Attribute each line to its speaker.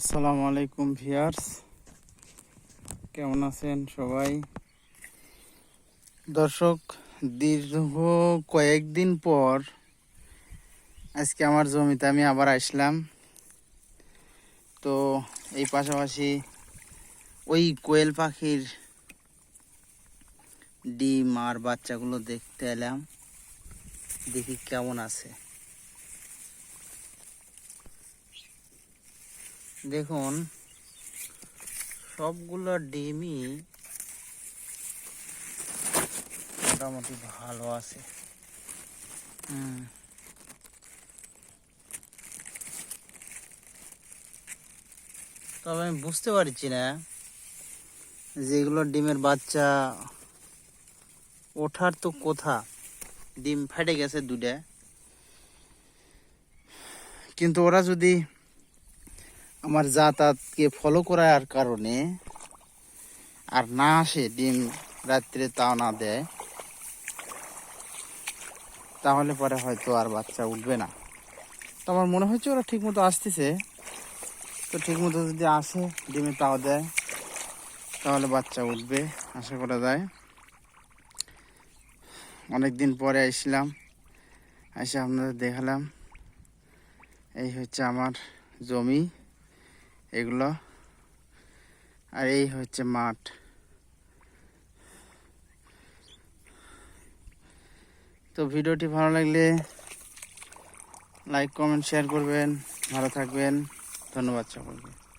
Speaker 1: আসসালামু আলাইকুম ভিয়ার্স। কেমন আছেন সবাই? দর্শক, দীর্ঘ কয়েকদিন পর আজকে আমার জমিতে আমি আবার আসলাম। তো এই পাশাপাশি ওই কোয়েল পাখির ডিম আর বাচ্চাগুলো দেখতে এলাম। দেখি কেমন আছে। দেখুন সবগুলো ডিমই মোটামুটি ভালো আছে। হুম। তবে আমি বুঝতে পারছি না যেগুলো ডিমের বাচ্চা ওঠার তো কোথা ডিম ফেটে গেছে দুটা কিন্তু ওরা যদি আমার যাতায়াতকে ফলো করার কারণে আর না আসে ডিম রাত্রে তাও না দেয়, তাহলে পরে হয়তো আর বাচ্চা উঠবে না। তো আমার মনে হচ্ছে ওরা ঠিক মতো আসতেছে। তো ঠিক মতো যদি আসে ডিমে তাও দেয়, তাহলে বাচ্চা উঠবে, আশা করা যায়। অনেক দিন পরে আসলাম এসে আপনাদের দেখালাম। এই হচ্ছে আমার জমি। এগুলো। আর এই হচ্ছে মাঠ। তো ভিডিওটি ভালো লাগলে লাইক, কমেন্ট, শেয়ার করবেন। ভালো থাকবেন। ধন্যবাদ সকলকে।